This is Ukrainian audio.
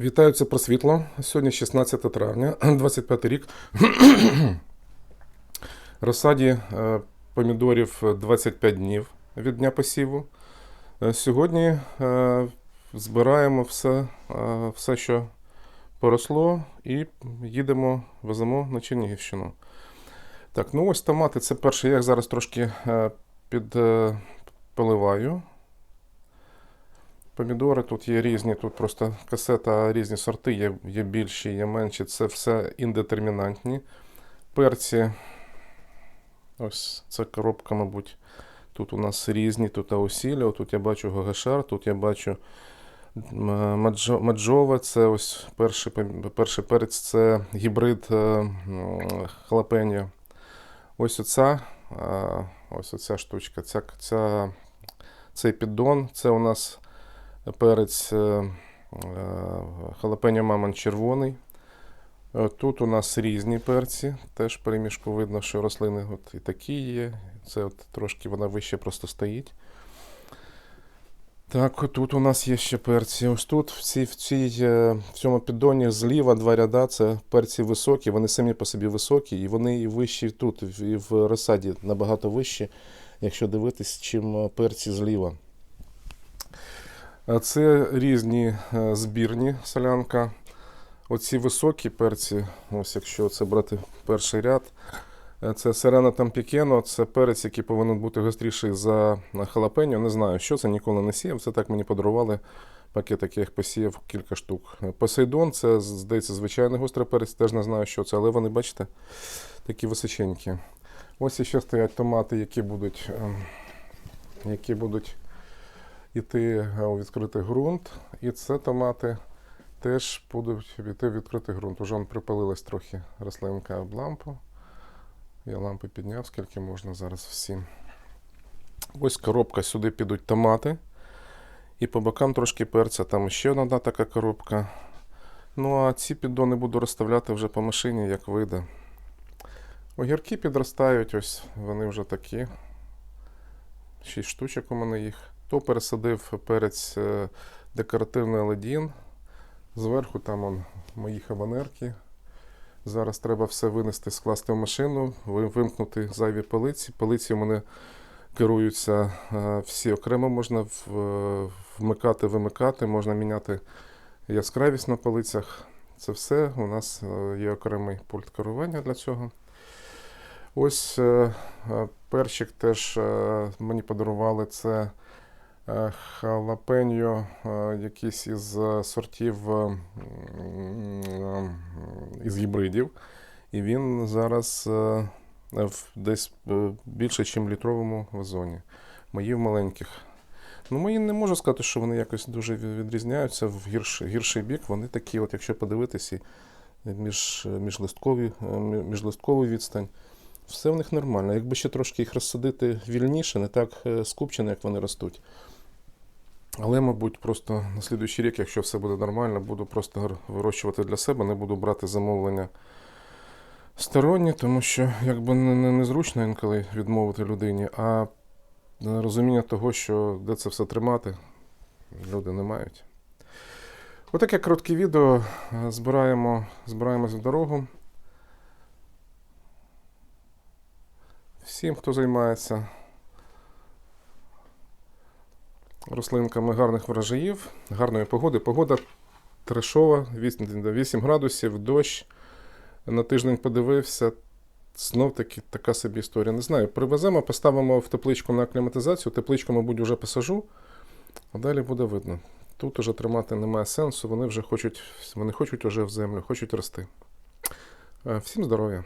Вітаю, це про світло. Сьогодні 16 травня, 25 рік. Розсаді е, помідорів 25 днів від дня посіву. Е, Сьогодні е, збираємо все, все, що поросло, і їдемо, веземо на Чернігівщину. Так, ну ось томати це перше. Я їх зараз трошки підпаливаю. Помідори тут є різні, тут просто касета, різні сорти, є, є більші, є менші. Це все індетермінантні. Перці. Ось ця коробка, мабуть. Тут у нас різні, тут аусіліо, тут я бачу гагашар, тут я бачу м, маджо- маджова, це ось перший, перший перець, це гібрид е, м, халапеньо. Ось оця, е, ось оця штучка, ця, ця, цей піддон, це у нас перець е, е, халапеньо мамон червоний. Е, Тут у нас різні перці, теж перемішку видно, що рослини от і такі є. Це от трошки вона вище просто стоїть. Так, тут у нас є ще перці. Ось тут, в, цій, в, цій, в цьому піддоні зліва два ряда це перці високі, вони самі по собі високі, і вони і вищі тут, і в розсаді набагато вищі, якщо дивитись, чим перці зліва. Е, Це різні е, збірні солянка. Оці високі перці, ось якщо це брати перший ряд, е, це Серена Тампікено, це перець, який повинен бути гостріший за халапеньо. Не знаю, що це, ніколи не сіяв. Це так мені подарували пакет, я їх посіяв кілька штук. Посейдон, це, здається, звичайний гострий перець, теж не знаю, що це, але вони, бачите, такі височенькі. Ось іще стоять томати, які будуть, ем, які будуть йти е, у відкритий ґрунт. І це томати теж будуть йти в відкритий ґрунт. Уже припалилась трохи рослинка об лампу. Я лампи підняв, скільки можна зараз всім. Ось коробка, сюди підуть томати. І по бокам трошки перця, там ще одна така коробка. Ну а ці піддони буду розставляти вже по машині, як вийде. Огірки підростають, ось вони вже такі. Шість штучок у мене їх. То пересадив перець е, декоративний ледін. Зверху там он, мої хабанерки. Зараз треба все винести, скласти в машину, вимкнути зайві полиці. Полиці у мене керуються е, всі окремо, можна вмикати, вимикати, можна міняти яскравість на полицях. Це все. У нас е, є окремий пульт керування для цього. Ось е, е, перчик теж е, мені подарували це е, халапеньо, е, якийсь із е, сортів е, е, із гібридів. І він зараз е, десь е, більше, ніж літровому вазоні. Мої в маленьких. Ну, мої не можу сказати, що вони якось дуже відрізняються в гірший, гірший бік. Вони такі, от якщо подивитися, між, міжлисткові, е, мі- міжлисткову відстань. Все в них нормально. Якби ще трошки їх розсадити вільніше, не так е, скупчено, як вони ростуть. Але, мабуть, просто на слідуючий рік, якщо все буде нормально, буду просто вирощувати для себе, не буду брати замовлення сторонні, тому що якби не, не, незручно інколи відмовити людині, а розуміння того, що де це все тримати, люди не мають. Отаке коротке відео. Е, Збираємо, збираємось в дорогу. Всім, хто займається рослинками гарних врожаїв, гарної погоди. Погода трешова, 8, 8 градусів, дощ. На тиждень подивився. Знов таки така собі історія. Не знаю. Привеземо, поставимо в тепличку на акліматизацію. Тепличку, мабуть, вже посажу, а далі буде видно. Тут уже тримати немає сенсу, вони вже хочуть, вони хочуть уже в землю, хочуть рости. Е, Всім здоров'я!